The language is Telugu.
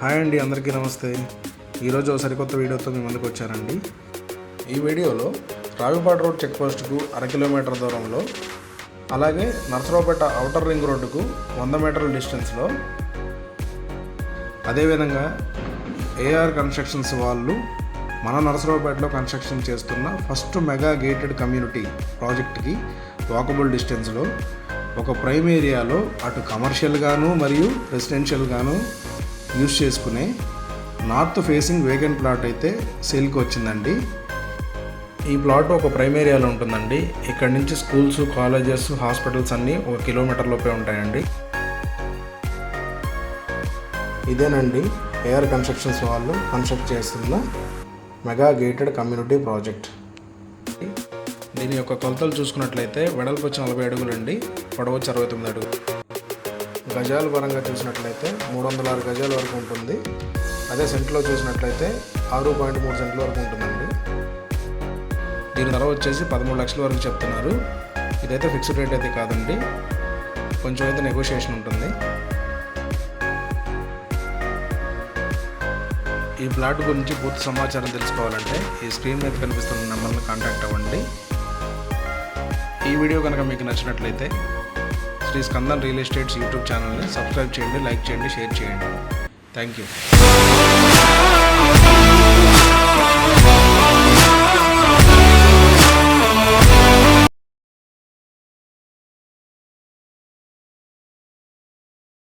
హాయ్ అండి అందరికీ నమస్తే. ఈరోజు సరికొత్త వీడియోతో మీ ముందుకు వచ్చానండి. ఈ వీడియోలో రావిపాడు రోడ్ చెక్ పోస్ట్కు అర కిలోమీటర్ దూరంలో అలాగే నర్సరావుపేట అవుటర్ రింగ్ రోడ్డుకు వంద మీటర్ల డిస్టెన్స్లో అదేవిధంగా ఏఆర్ కన్స్ట్రక్షన్స్ వాళ్ళు మన నరసరావుపేటలో కన్స్ట్రక్షన్ చేస్తున్న ఫస్ట్ మెగా గేటెడ్ కమ్యూనిటీ ప్రాజెక్ట్కి వాకబుల్ డిస్టెన్స్లో ఒక ప్రైమ్ ఏరియాలో అటు కమర్షియల్గాను మరియు రెసిడెన్షియల్గాను యూస్ చేసుకునే నార్త్ ఫేసింగ్ వేకెంట్ ప్లాట్ అయితే సేల్కి వచ్చిందండి. ఈ ప్లాట్ ఒక ప్రైమ్ ఏరియాలో ఉంటుందండి. ఇక్కడ నుంచి స్కూల్స్ కాలేజెస్ హాస్పిటల్స్ అన్నీ ఒక కిలోమీటర్ లోపే ఉంటాయండి. ఇదేనండి ఏఆర్ కన్స్ట్రక్షన్స్ వాళ్ళు కన్స్ట్రక్ట్ చేస్తున్న మెగా గేటెడ్ కమ్యూనిటీ ప్రాజెక్ట్. దీని యొక్క కొలతలు చూసుకున్నట్లయితే వెడల్పు వచ్చి నలభై అడుగులండి అండి వచ్చి అరవై తొమ్మిది అడుగులు. గజాల పరంగా చూసినట్లయితే మూడు వందల ఆరు గజాల వరకు ఉంటుంది. అదే సెంట్లో చూసినట్లయితే ఆరు పాయింట్ మూడు సెంట్ల వరకు ఉంటుందండి. దీని ధర వచ్చేసి పదమూడు లక్షల వరకు చెప్తున్నారు. ఇదైతే ఫిక్స్డ్ రేట్ అయితే కాదండి. కొంచెం అయితే నెగోషియేషన్ ఉంటుంది. ఈ ప్లాట్ గురించి పూర్తి సమాచారం తెలుసుకోవాలంటే ఈ స్క్రీన్ మీద కనిపిస్తున్న నెంబర్ని కాంటాక్ట్ అవ్వండి. ఈ వీడియో కనుక మీకు నచ్చినట్లయితే Sri Skandan real estates YouTube ఛానల్ని సబ్స్క్రైబ్ చేయండి లైక్ చేయండి షేర్ చేయండి. Thank you